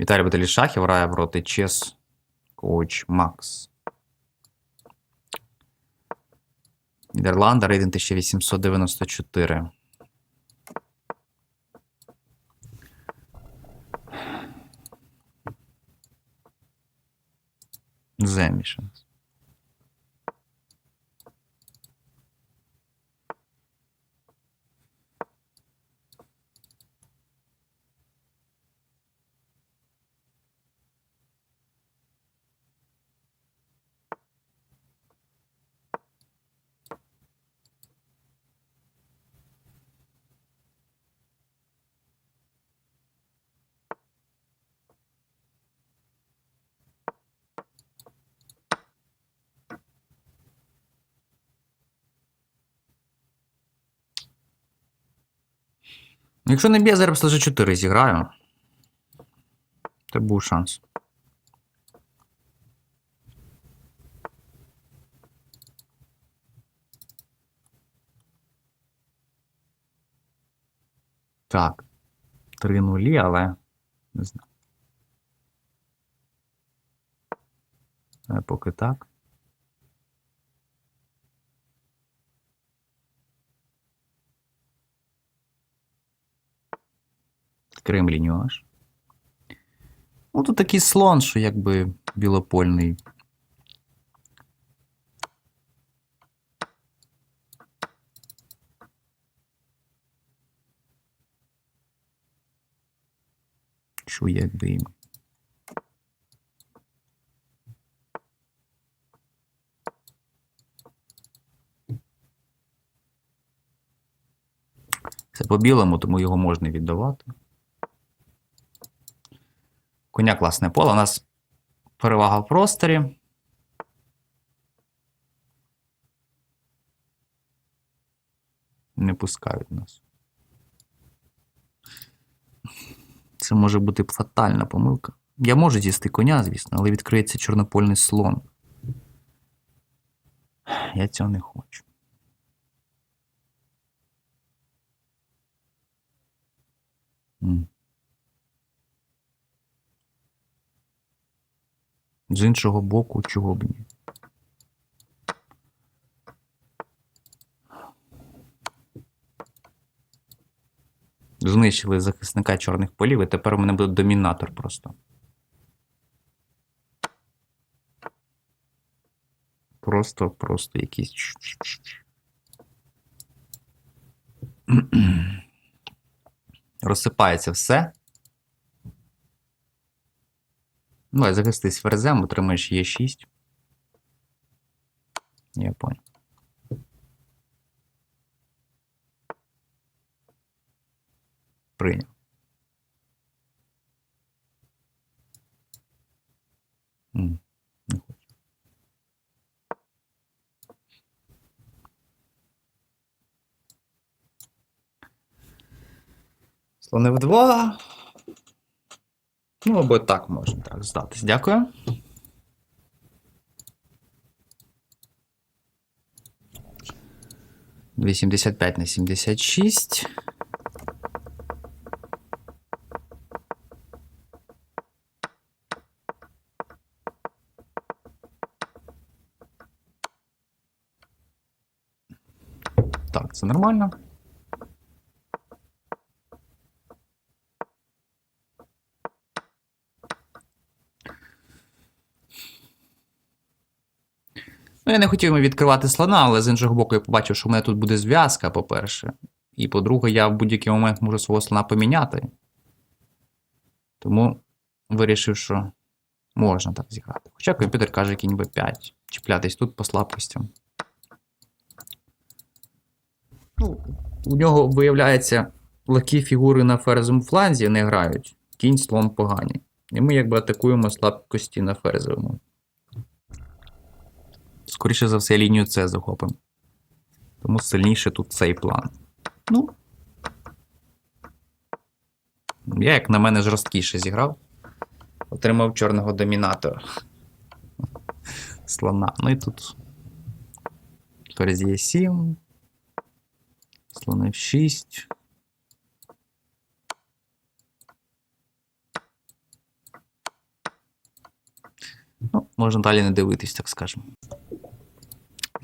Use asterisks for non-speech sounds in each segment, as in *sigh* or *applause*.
Віталій Баталішахів грає проти Чес Коуч Макс. Нідерланда, рейтинг 1894. Земішен. Якщо не б'є, зараз лише 4 зіграю. Це був шанс. Так. Три нулі, але не знаю. Поки так. Крим ліньоаж. Ну, тут такий слон, що якби білопольний. Що якби. Це по білому, тому його можна віддавати. Коня класне поле. У нас перевага в просторі. Не пускають нас. Це може бути фатальна помилка. Я можу з'їсти коня, звісно, але відкриється чорнопольний слон. Я цього не хочу. М. З іншого боку, чого б ні. Знищили захисника чорних полів, і тепер у мене буде домінатор просто. Просто, просто якийсь. Розсипається все. Ну, а захистись ферзем, отримаєш Е6. Я понял. Прийняв. Не. Слони в два. Ну, або так можна так здатись. Дякую. Вісімдесят п'ять на сімдесят шість. Так, це нормально. Ну, я не хотів відкривати слона, але з іншого боку, я побачив, що в мене тут буде зв'язка, по-перше. І по-друге, я в будь-який момент можу свого слона поміняти. Тому вирішив, що можна так зіграти. Хоча комп'ютер каже кінь b5. Чіплятись тут по слабкостям. Ну, у нього, виявляється, легкі фігури на ферзовому фланзі не грають. Кінь, слон погані. І ми якби атакуємо слабкості на ферзовому. Скоріше за все, лінію С захопимо. Тому сильніше тут цей план. Ну. Я, як на мене, жорсткіше зіграв. Отримав чорного домінатора. Слона. Ну і тут. Ферзь є 7. Слон F6. Ну, можна далі не дивитись, так скажемо.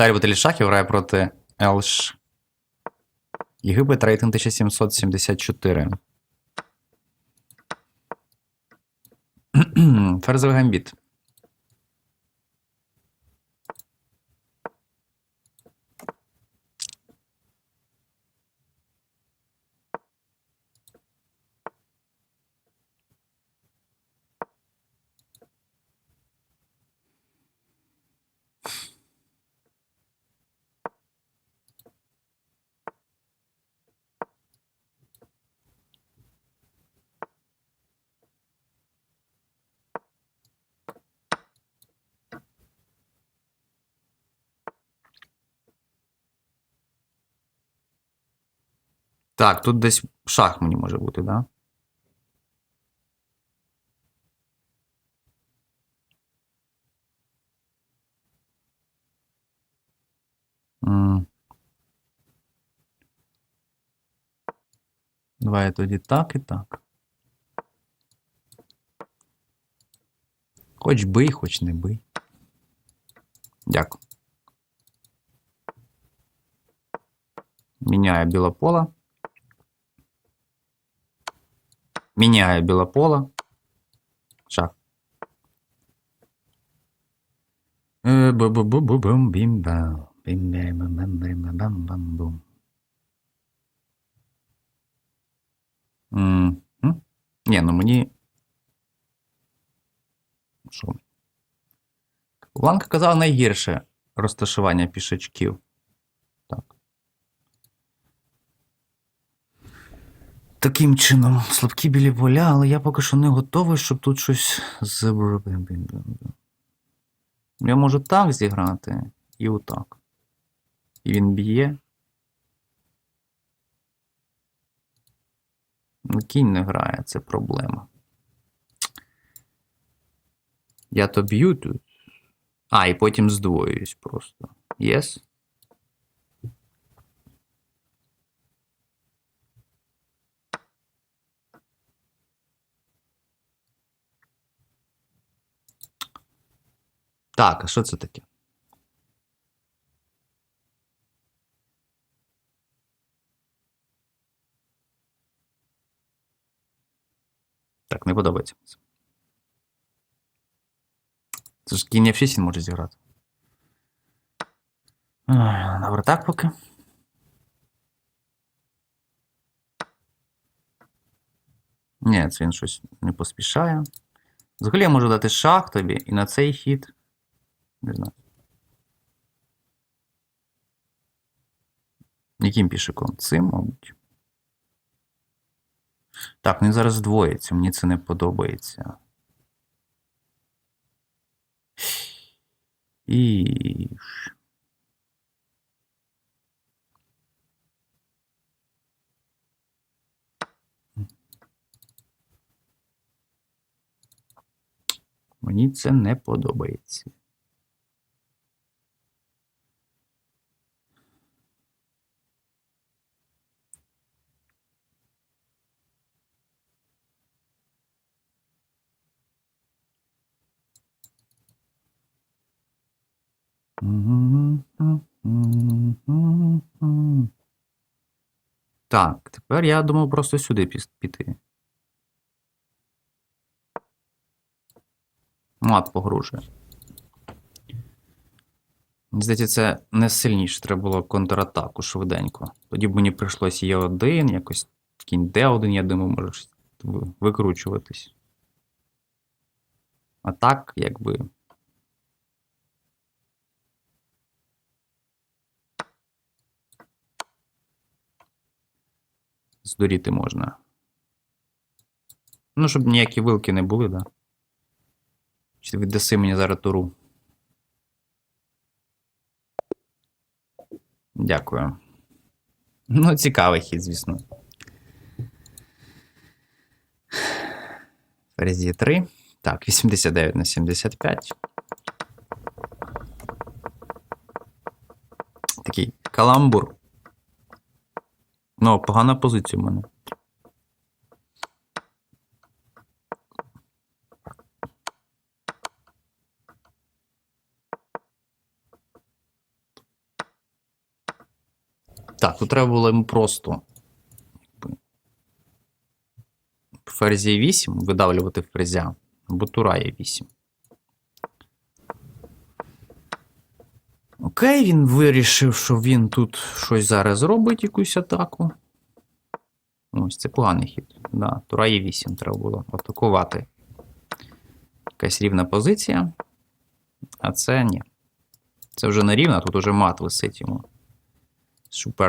Віталій Баталішахів грає проти Елш. Єгипет рейтинг 1774. *clears throat* Ферзовий гамбіт. Так, тут десь шах мені може бути, да? М. Давай тоді так і так. Хоч бий, хоч не бий. Дякую. Міняє білопола. Міняє білопола. Шах. Е, бу-бу-бу-бу-бум, бім-бам. Бім-бам-бам-бам-бам-бам-бум. М, м? Ні, ну мені. Що? мені? Ланка казала найгірше розташування пішачків. Таким чином, слабкі білі поля, але я поки що не готовий, щоб тут щось з. Я можу так зіграти і отак. І він б'є. Кінь не грає, це проблема. Я то б'ю тут. А, і потім здвоююсь просто. Yes? Так, а що це таке? Так, не подобається. це. Ж кінь F6 він може зіграти. Добре, так поки. Ні, це він щось не поспішає. Взагалі я можу дати шах тобі і на цей хід. Не знаю. Яким пішаком? Цим, мабуть. Так, він зараз здвоїться, мені це не подобається. І. Мені це не подобається. Так, тепер я думав просто сюди піти. Мат погружує. Здається, це не сильніше. Треба було контратаку швиденько. Тоді б мені прийшлося Е1, якось кінь Д1, я думаю, може викручуватись. А так, якби. Здуріти можна. Ну, щоб ніякі вилки не були, да. Чи віддаси мені зараз туру? Дякую. Ну, цікавий хід, звісно. Ферзі 3. Так, 89 на 75. Такий каламбур. Ну, погана позиція в мене. Так, тут треба було йому просто. Ферзі 8 видавлювати ферзя, бо тура є 8. Окей, він вирішив, що він тут щось зараз зробить, якусь атаку. Ось, це поганий хід. Да, тура є 8 треба було атакувати. Якась рівна позиція. А це ні. Це вже не рівна, тут уже мат висить йому. Супер.